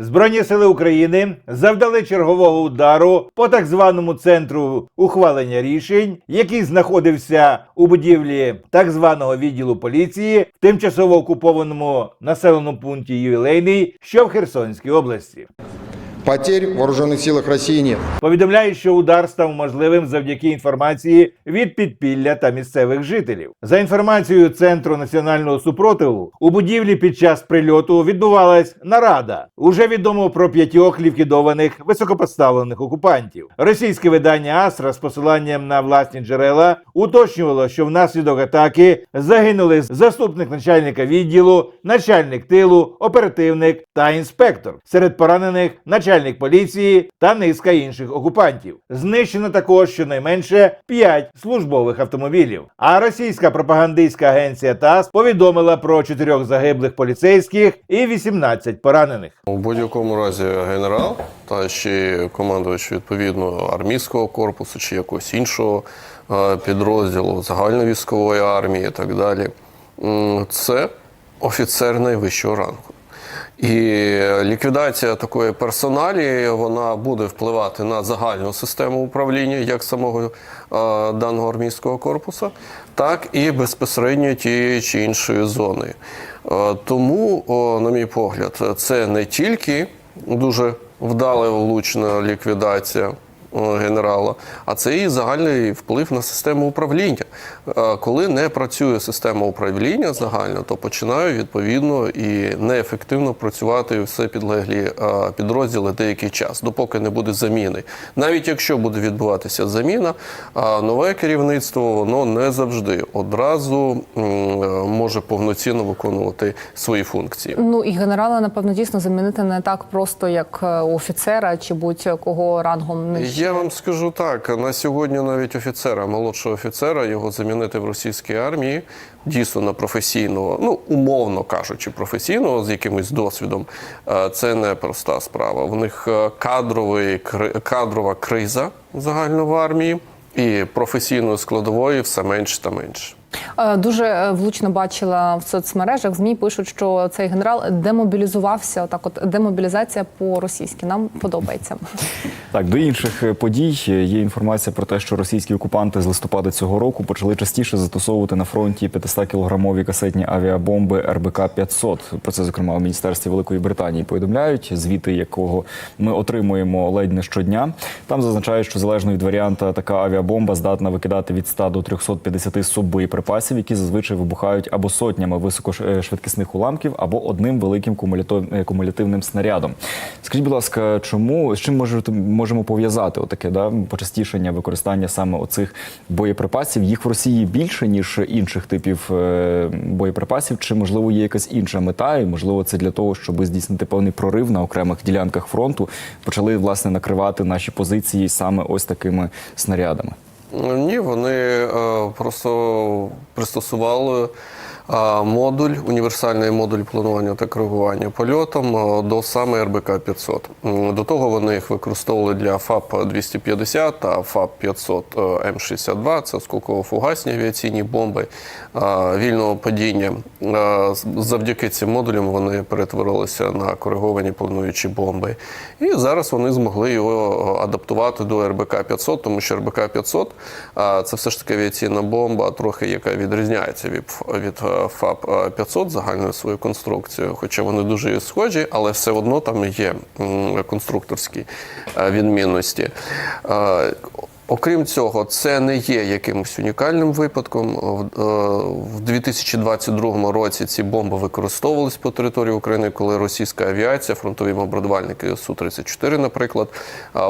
Збройні сили України завдали чергового удару по так званому центру ухвалення рішень, який знаходився у будівлі так званого відділу поліції в тимчасово окупованому населеному пункті Ювілейний, що в Херсонській області. Потерь в вооруженных силах России нет. Повідомляє, що удар став можливим завдяки інформації від підпілля та місцевих жителів. За інформацією Центру національного супротиву, у будівлі під час прильоту відбувалась нарада. Уже відомо про п'ятьох ліквідованих високопоставлених окупантів. Російське видання Астра з посиланням на власні джерела уточнювало, що внаслідок атаки загинули заступник начальника відділу, начальник тилу, оперативник та інспектор. Серед поранених начальник поліції та низка інших окупантів. Знищено також щонайменше 5 службових автомобілів. А російська пропагандистська агенція ТАСС повідомила про чотирьох загиблих поліцейських і 18 поранених. У будь-якому разі генерал та ще командувач відповідно армійського корпусу чи якогось іншого е, підрозділу загальновійськової армії і так далі. Це офіцер найвищого рангу. І ліквідація такої персоналії вона буде впливати на загальну систему управління як самого е, даного армійського корпусу, так і безпосередньо тієї чи іншої зони. Е, тому, на мій погляд, це не тільки дуже вдала влучна ліквідація генерала, а це і загальний вплив на систему управління. Е, Коли не працює система управління загально, то починає відповідно і неефективно працювати все підлеглі е, підрозділи деякий час, допоки не буде заміни. Навіть якщо буде відбуватися заміна, е, нове керівництво воно не завжди одразу е, може повноцінно виконувати свої функції. Ну і генерала, напевно, дійсно замінити не так просто, як е, офіцера чи будь-кого рангом нижче. Я вам скажу так: на сьогодні навіть офіцера, молодшого офіцера, його замінити в російській армії дійсно на професійного, ну умовно кажучи, професійного з якимось досвідом, е, це не проста справа. В них е, кадровий кадрова криза загально в армії, і професійної складової все менше та менше. Е, Дуже е, влучно бачила в соцмережах. ЗМІ пишуть, що цей генерал демобілізувався. Отак, от демобілізація по-російськи. Нам подобається. Так, до інших е, подій є інформація про те, що російські окупанти з листопада цього року почали частіше застосовувати на фронті 500-кілограмові касетні авіабомби РБК 500 Про це зокрема у міністерстві Великої Британії повідомляють. Звіти якого ми отримуємо ледь не щодня. Там зазначають, що залежно від варіанта така авіабомба здатна викидати від 100 до 350 суббоєприпасів, які зазвичай вибухають або сотнями високошвидкісних уламків, або одним великим е, кумулятивним снарядом. Скажіть, будь ласка, чому з чим можете можемо пов'язати отаке да почастішення використання саме оцих боєприпасів? Їх в Росії більше ніж інших типів е, боєприпасів, чи можливо є якась інша мета, і можливо це для того, щоб здійснити певний прорив на окремих ділянках фронту, почали власне накривати наші позиції саме ось такими снарядами. Ні, вони е, просто пристосували модуль, універсальний модуль планування та коригування польотом е, до саме РБК 500. До того вони їх використовували для ФАП 250 та ФАП 500 е, М62. Це осколково-фугасні авіаційні бомби вільного падіння. Завдяки цим модулям вони перетворилися на кориговані плануючі бомби. І зараз вони змогли його е, адаптувати до РБК 500, тому що РБК 500 це все ж таки авіаційна бомба, трохи яка відрізняється від, від ФАП е, 500 загальною свою конструкцією. Хоча вони дуже схожі, але все одно там є конструкторські е, відмінності. Е, Окрім цього, це не є якимось унікальним випадком. В- е, 2022 році ці бомби використовувались по території України, коли російська авіація, фронтові бомбардувальники Су-34, наприклад,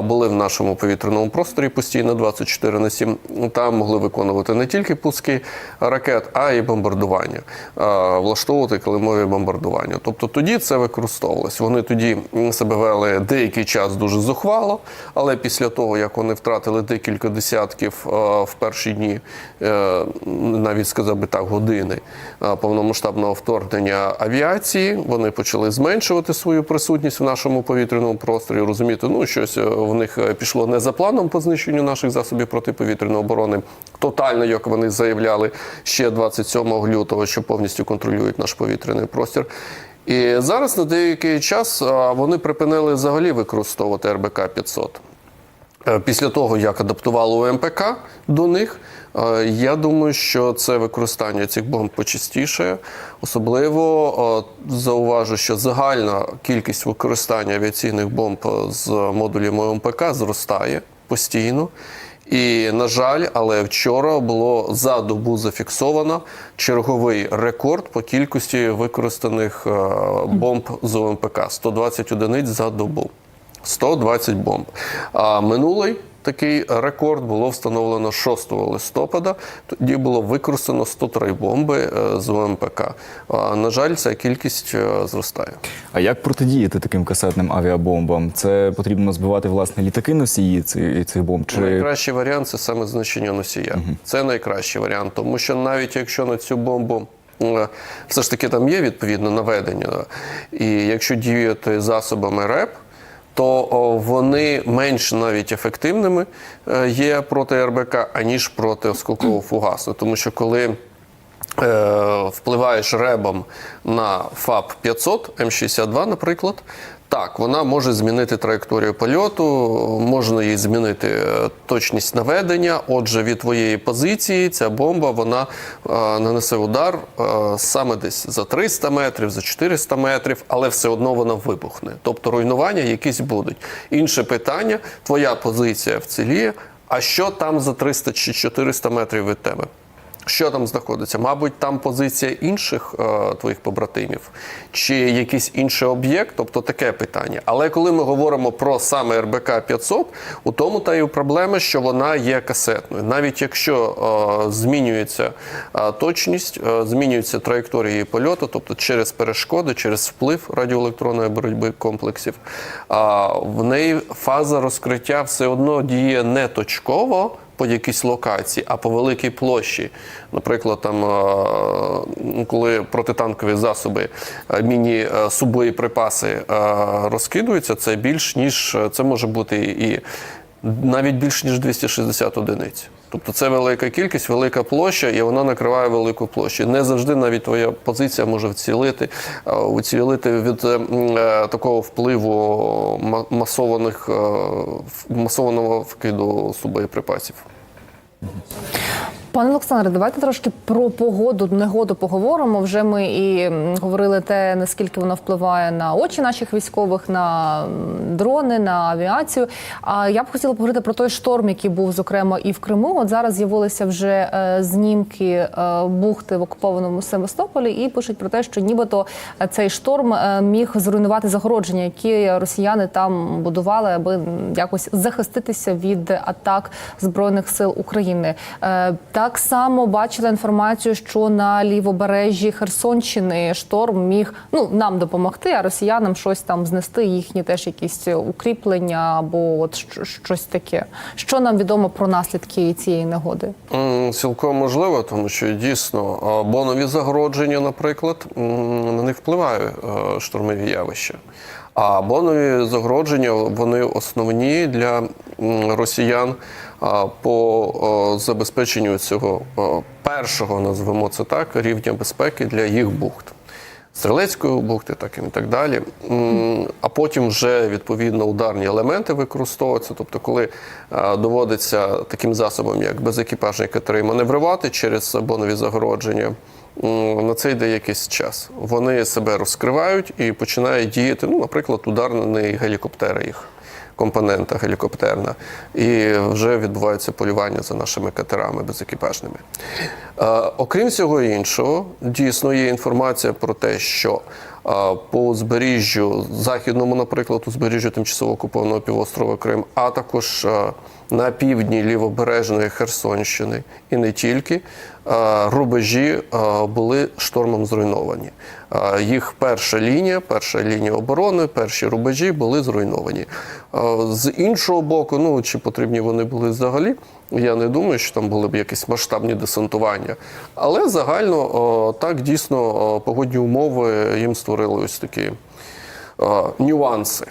були в нашому повітряному просторі постійно 24 на 7. Там могли виконувати не тільки пуски ракет, а й бомбардування, влаштовувати килимові бомбардування. Тобто тоді це використовувалось. Вони тоді себе вели деякий час дуже зухвало, але після того, як вони втратили декілька десятків е, в перші дні, е, навіть сказав би так, години е, повномасштабного вторгнення авіації, вони почали зменшувати свою присутність в нашому повітряному просторі. Розуміти, ну щось в них пішло не за планом по знищенню наших засобів протиповітряної оборони. Тотально, як вони заявляли ще 27 лютого, що повністю контролюють наш повітряний простір. І зараз на деякий час вони припинили взагалі використовувати РБК 500. Е, Після того, як адаптували УМПК до них, е, я думаю, що це використання цих бомб почастіше. Особливо е, зауважу, що загальна кількість використання авіаційних бомб з модулем УМПК зростає постійно. І, на жаль, але вчора було за добу зафіксовано черговий рекорд по кількості використаних бомб з УМПК 120 одиниць за добу. 120 бомб. А минулий такий рекорд було встановлено 6 листопада. Тоді було використано 103 бомби е, з УМПК. А, На жаль, ця кількість е, зростає. А як протидіяти таким касетним авіабомбам? Це потрібно збивати власне літаки носії цих, бомб? Чи Найкращий варіант це саме знищення носія. Це найкращий варіант, тому що навіть якщо на цю бомбу. е, Все ж таки там є відповідне наведення, і якщо діяти засобами РЕП, то вони менш навіть ефективними е, є проти РБК, аніж проти осколково фугасу. Тому що коли впливаєш ребом на ФАП 500 М62, наприклад. Так, вона може змінити траєкторію польоту, можна їй змінити е, точність наведення. Отже, від твоєї позиції ця бомба вона е, нанесе удар е, саме десь за 300 метрів, за 400 метрів, але все одно вона вибухне. Тобто руйнування якісь будуть. Інше питання: твоя позиція вціліє. А що там за 300 чи 400 метрів від тебе? Що там знаходиться? Мабуть, там позиція інших е, твоїх побратимів, чи якийсь інший об'єкт, тобто таке питання. Але коли ми говоримо про саме РБК 500, у тому та й проблема, що вона є касетною. Навіть якщо е, змінюється е, точність, е, змінюються траєкторії польоту, тобто через перешкоди, через вплив радіоелектронної боротьби комплексів, а в неї фаза розкриття все одно діє не точково по якійсь локації, а по великій площі. Наприклад, там, е, коли протитанкові засоби, е, міні-субоєприпаси е, розкидуються, це більш ніж це може бути і навіть більше ніж 260 одиниць. Тобто це велика кількість, велика площа, і вона накриває велику площу. Не завжди навіть твоя позиція може вцілити, е, уцілити від е, е, такого впливу масованих, е, масованого вкиду субоєприпасів. Пане Олександре, давайте трошки про погоду, негоду поговоримо. Вже ми і говорили те, наскільки воно впливає на очі наших військових, на дрони, на авіацію. А я б хотіла поговорити про той шторм, який був зокрема і в Криму. От зараз з'явилися вже е, знімки е, бухти в окупованому Севастополі, і пишуть про те, що нібито е, цей шторм міг зруйнувати загородження, які росіяни там будували, аби якось захиститися від атак збройних сил України. Так само бачила інформацію, що на лівобережжі Херсонщини шторм міг ну нам допомогти, а росіянам щось там знести їхні теж якісь укріплення або от щось таке. Що нам відомо про наслідки цієї негоди? Цілком можливо, тому що дійсно бонові загородження, наприклад, на них впливає е, штурмові явища. А бонові загородження вони основні для росіян по забезпеченню цього першого, назвемо це так, рівня безпеки для їх бухт. Стрілецької бухти, так і так далі. А потім вже відповідно ударні елементи використовуються. Тобто, коли доводиться таким засобом, як безекіпажні катери, маневрувати через бонові загородження, на це йде якийсь час. Вони себе розкривають і починають діяти, ну, наприклад, ударний гелікоптер їх. Компонента гелікоптерна, і вже відбувається полювання за нашими катерами безекіпажними. Е, окрім всього іншого, дійсно є інформація про те, що по узбережжю західному, наприклад, узбережжю тимчасово окупованого півострова Крим, а також е, на півдні лівобережної Херсонщини і не тільки е, рубежі е, були штормом зруйновані. Їх перша лінія, перша лінія оборони, перші рубежі були зруйновані. З іншого боку, ну чи потрібні вони були взагалі, я не думаю, що там були б якісь масштабні десантування. Але загально так дійсно погодні умови їм створили ось такі нюанси.